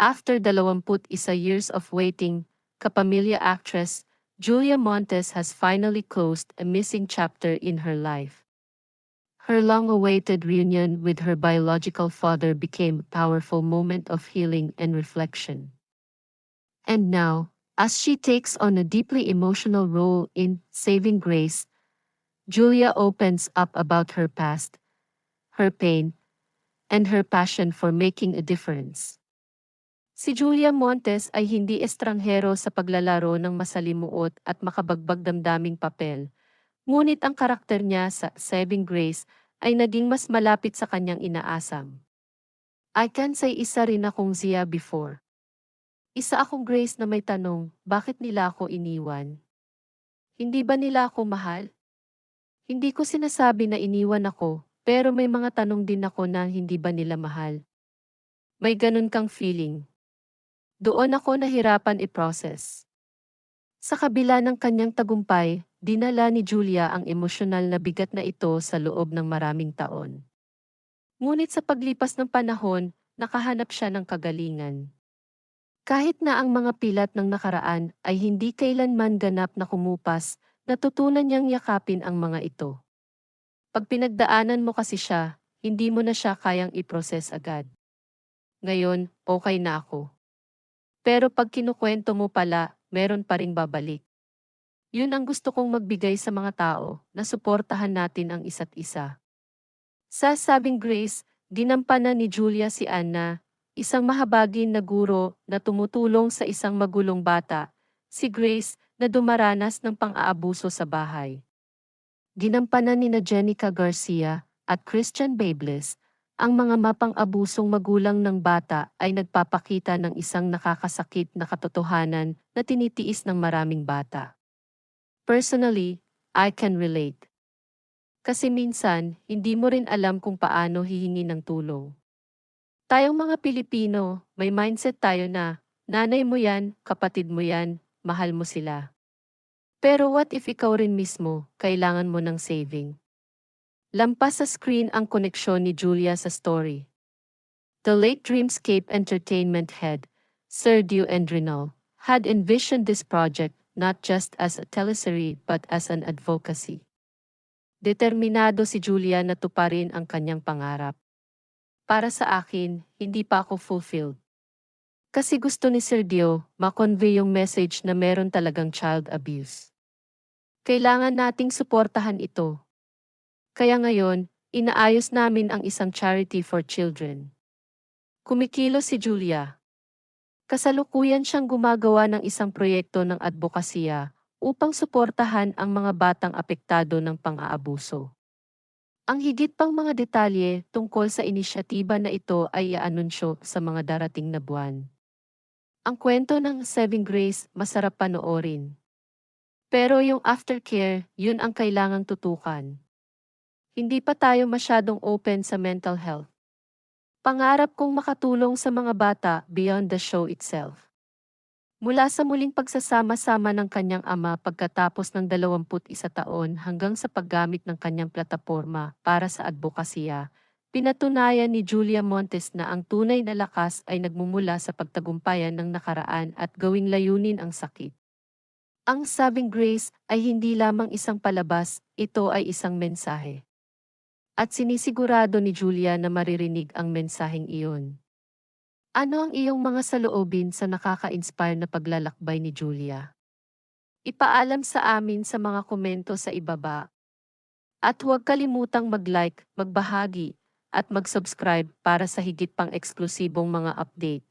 After 21 years of waiting, kapamilya actress Julia Montes has finally closed a missing chapter in her life. Her long-awaited reunion with her biological father became a powerful moment of healing and reflection. And now, as she takes on a deeply emotional role in Saving Grace, Julia opens up about her past, her pain, and her passion for making a difference. Si Julia Montes ay hindi estranghero sa paglalaro ng masalimuot at makabagbag damdaming papel, ngunit ang karakter niya sa Saving Grace ay naging mas malapit sa kanyang inaasam. I can say isa rin akong Zia before. Isa akong Grace na may tanong, bakit nila ako iniwan? Hindi ba nila ako mahal? Hindi ko sinasabi na iniwan ako, pero may mga tanong din ako na hindi ba nila mahal. May ganun kang feeling. Doon ako nahirapan i-process. Sa kabila ng kanyang tagumpay, dinala ni Julia ang emosyonal na bigat na ito sa loob ng maraming taon. Ngunit sa paglipas ng panahon, nakahanap siya ng kagalingan. Kahit na ang mga pilat ng nakaraan ay hindi kailanman ganap na kumupas, natutunan niyang yakapin ang mga ito. Pag pinagdaanan mo kasi siya, hindi mo na siya kayang i-process agad. Ngayon, okay na ako. Pero pag kinukwento mo pala, meron pa ring babalik. Yun ang gusto kong magbigay sa mga tao, na suportahan natin ang isa't isa. Sa sabing Grace, ginampanan ni Julia si Anna, isang mahabagin na guro na tumutulong sa isang magulong bata, si Grace na dumaranas ng pang-aabuso sa bahay. Ginampanan ni na Jenica Garcia at Christian Bables, ang mga mapang-abusong magulang ng bata ay nagpapakita ng isang nakakasakit na katotohanan na tinitiis ng maraming bata. Personally, I can relate. Kasi minsan, hindi mo rin alam kung paano hihingi ng tulong. Tayong mga Pilipino, may mindset tayo na, nanay mo yan, kapatid mo yan, mahal mo sila. Pero what if ikaw rin mismo, kailangan mo ng saving? Lampas sa screen ang koneksyon ni Julia sa story. The late Dreamscape Entertainment head, Sergio Endrinal, had envisioned this project not just as a teleserie but as an advocacy. Determinado si Julia na tuparin ang kanyang pangarap. Para sa akin, hindi pa ako fulfilled. Kasi gusto ni Sergio makonvey yung message na meron talagang child abuse. Kailangan nating suportahan ito kaya ngayon, inaayos namin ang isang charity for children. Kumikilo si Julia. Kasalukuyan siyang gumagawa ng isang proyekto ng advokasya upang suportahan ang mga batang apektado ng pang-aabuso. Ang higit pang mga detalye tungkol sa inisyatiba na ito ay iaanunsyo sa mga darating na buwan. Ang kwento ng Saving Grace masarap panoorin. Pero yung aftercare, yun ang kailangang tutukan. Hindi pa tayo masyadong open sa mental health. Pangarap kong makatulong sa mga bata beyond the show itself. Mula sa muling pagsasama-sama ng kanyang ama pagkatapos ng 21 taon hanggang sa paggamit ng kanyang plataporma para sa advokasya, pinatunayan ni Julia Montes na ang tunay na lakas ay nagmumula sa pagtagumpayan ng nakaraan at gawing layunin ang sakit. Ang Saving Grace ay hindi lamang isang palabas, ito ay isang mensahe. At sinisigurado ni Julia na maririnig ang mensaheng iyon. Ano ang iyong mga saloobin sa nakaka-inspire na paglalakbay ni Julia? Ipaalam sa amin sa mga komento sa ibaba. At huwag kalimutang mag-like, magbahagi, at mag-subscribe para sa higit pang eksklusibong mga update.